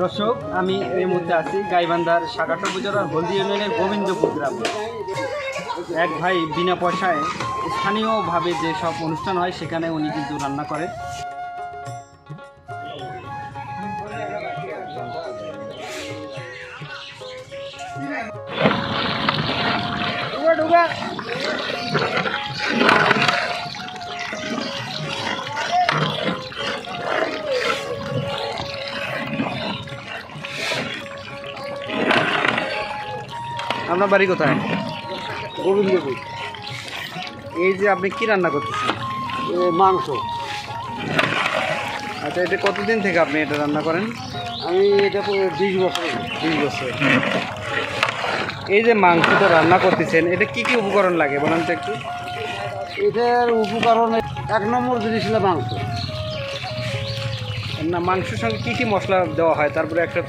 দর্শক আমি এই মুহূর্তে আছি গাইবান্ধার সাগাটা উপজেলার হলদি ইউনিয়নের গোবিন্দপুর গ্রামে। এক ভাই বিনা পয়সায় স্থানীয়ভাবে যে সব অনুষ্ঠান হয় সেখানে উনি কিন্তু রান্না করে আপনার বাড়ি কোথায়? গোবিন্দপুর এই যে আপনি কি রান্না করতেছেন? মাংস। আচ্ছা এটা কতদিন থেকে আপনি এটা রান্না করেন? আমি এটা তো বিশ বছর। দুই বছর। এই যে মাংসটা রান্না করতেছেন এটা কি কি উপকরণ লাগে? বলেন তো একটু। এটার উপকরণ এক নম্বর জিনিস হলো মাংস। না মাংসের সঙ্গে কি কি মশলা দেওয়া হয়? তারপরে একটা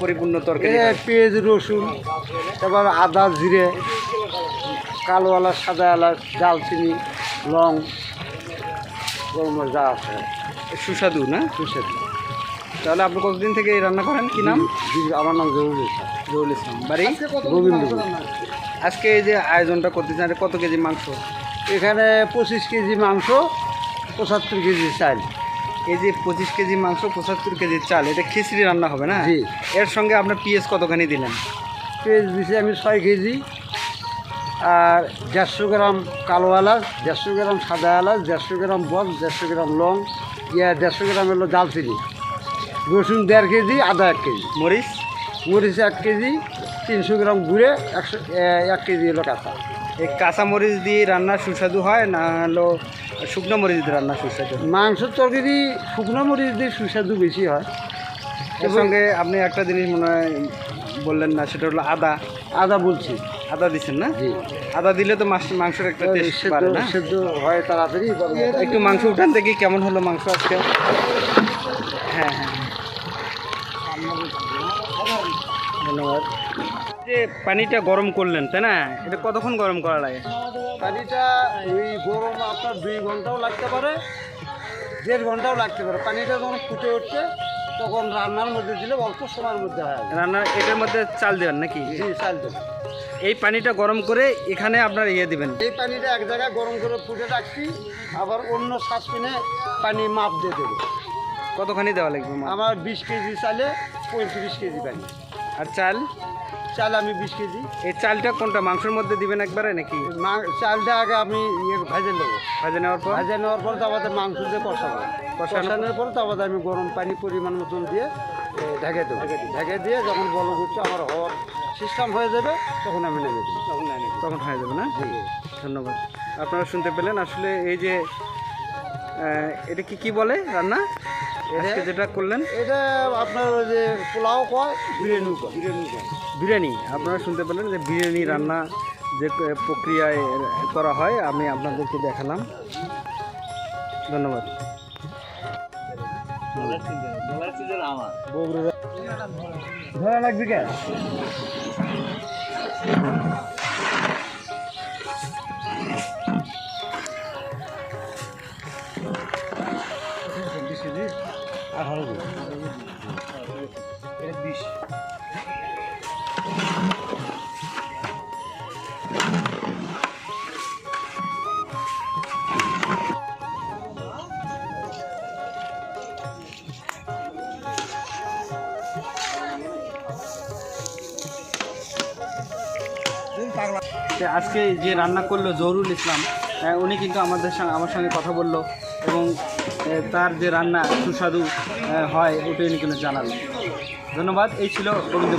পরিপূর্ণ তরকারি পেঁয়াজ রসুন তারপর আদা জিরে কালো এলাচ সাদা এলাচ দালচিনি লং যা আছে। সুস্বাদু না? সুস্বাদু। তাহলে আপনি কতদিন থেকে এই রান্না করেন? কি নাম? আমার নাম জরুরি জহুল ইসলাম। বাড়ি? গোবিন্দপুর। আজকে এই যে আয়োজনটা করতে চান কত কেজি মাংস? এখানে পঁচিশ কেজি মাংস পঁচাত্তর কেজি চাল। এই যে পঁচিশ কেজি মাংস পঁচাত্তর কেজি চাল এটা খিচড়ি রান্না হবে না? জি। এর সঙ্গে আপনার পিএস কতখানি দিলেন? পেঁয়াজ দিছি আমি ছয় কেজি। আর দেড়শো গ্রাম কালো এলাচ দেড়শো গ্রাম সাদা এলাচ দেড়শো গ্রাম বস দেড়শো গ্রাম লং ইয়া দেড়শো গ্রাম হলো দালচিনি। রসুন দেড় কেজি আদা এক কেজি। মরিচ? মরিচ এক কেজি তিনশো গ্রাম গুঁড়ে একশো এক কেজি হলো কাঁচা। এই কাঁচা মরিচ দিয়ে রান্না সুস্বাদু হয় না হলো শুকনো মরিচ দিয়ে রান্না সুস্বাদু। হয়? মাংসের তরকারি শুকনো মরিচ দিয়ে সুস্বাদু বেশি হয়। এর সঙ্গে আপনি একটা জিনিস মনে হয় বললেন না সেটা হলো আদা। আদা বলছি। আদা দিচ্ছেন না? জি। আদা দিলে তো মাছ মাংসের একটা টেস্ট সেদ্ধ না? সেদ্ধ হয় তাড়াতাড়ি। একটু মাংস উঠান দেখি কেমন হলো মাংস আজকে। হ্যাঁ হ্যাঁ। ধন্যবাদ। যে পানিটা গরম করলেন তাই না? এটা কতক্ষণ গরম করা লাগে? পানিটা ওই গরম আপনার দুই ঘন্টাও লাগতে পারে দেড় ঘন্টাও লাগতে পারে। পানিটা যখন ফুটে উঠছে তখন রান্নার মধ্যে দিলে অল্প সময়ের মধ্যে হয়। রান্নার এটার মধ্যে চাল দেবেন নাকি? জি চাল দেবো এই পানিটা গরম করে এখানে আপনার ইয়ে দিবেন। এই পানিটা এক জায়গায় গরম করে ফুটে রাখছি আবার অন্য সাসপিনে পানি মাপ দিয়ে দেবো। কতখানি দেওয়া লাগবে? আমার বিশ কেজি চালে পঁয়ত্রিশ কেজি পানি। আর চাল? চাল আমি বিশ কেজি। এই চালটা কোনটা মাংসের মধ্যে দিবেন একবারে নাকি? মা- চালটা আগে আমি ইয়ে ভেজে নেব। ভাজে নেওয়ার পর? ভেজে নেওয়ার পর তারপরে মাংস দিয়ে কষাবো। কষানোর পর তারপরে আমি গরম পানি পরিমাণ মতন দিয়ে ঢেকে দেবো। ঢেকে দিয়ে যখন বলো করছে আমার হওয়ার সিস্টেম হয়ে যাবে তখন আমি নেমে দিই তখন তখন হয়ে যাবে না? ধন্যবাদ। আপনারা শুনতে পেলেন। আসলে এই যে এটা কি কি বলে রান্না? আজকে যেটা করলেন? এটা আপনার ওই যে পোলাও কয়? বিরিয়ানি কয়। বিরিয়ানি বিরিয়ানি। আপনারা শুনতে পেলেন যে বিরিয়ানি রান্না যে প্রক্রিয়ায় করা হয় আমি আপনাদেরকে দেখালাম। ধন্যবাদ। ধরা লাগবে কে? আজকে যে রান্না করল জহরুল ইসলাম উনি কিন্তু আমাদের সঙ্গে আমার সঙ্গে কথা বলল এবং তার যে রান্না সুস্বাদু হয়, ওটাই উনি কিন্তু জানালো ধন্যবাদ, এই ছিল গোবিন্দ।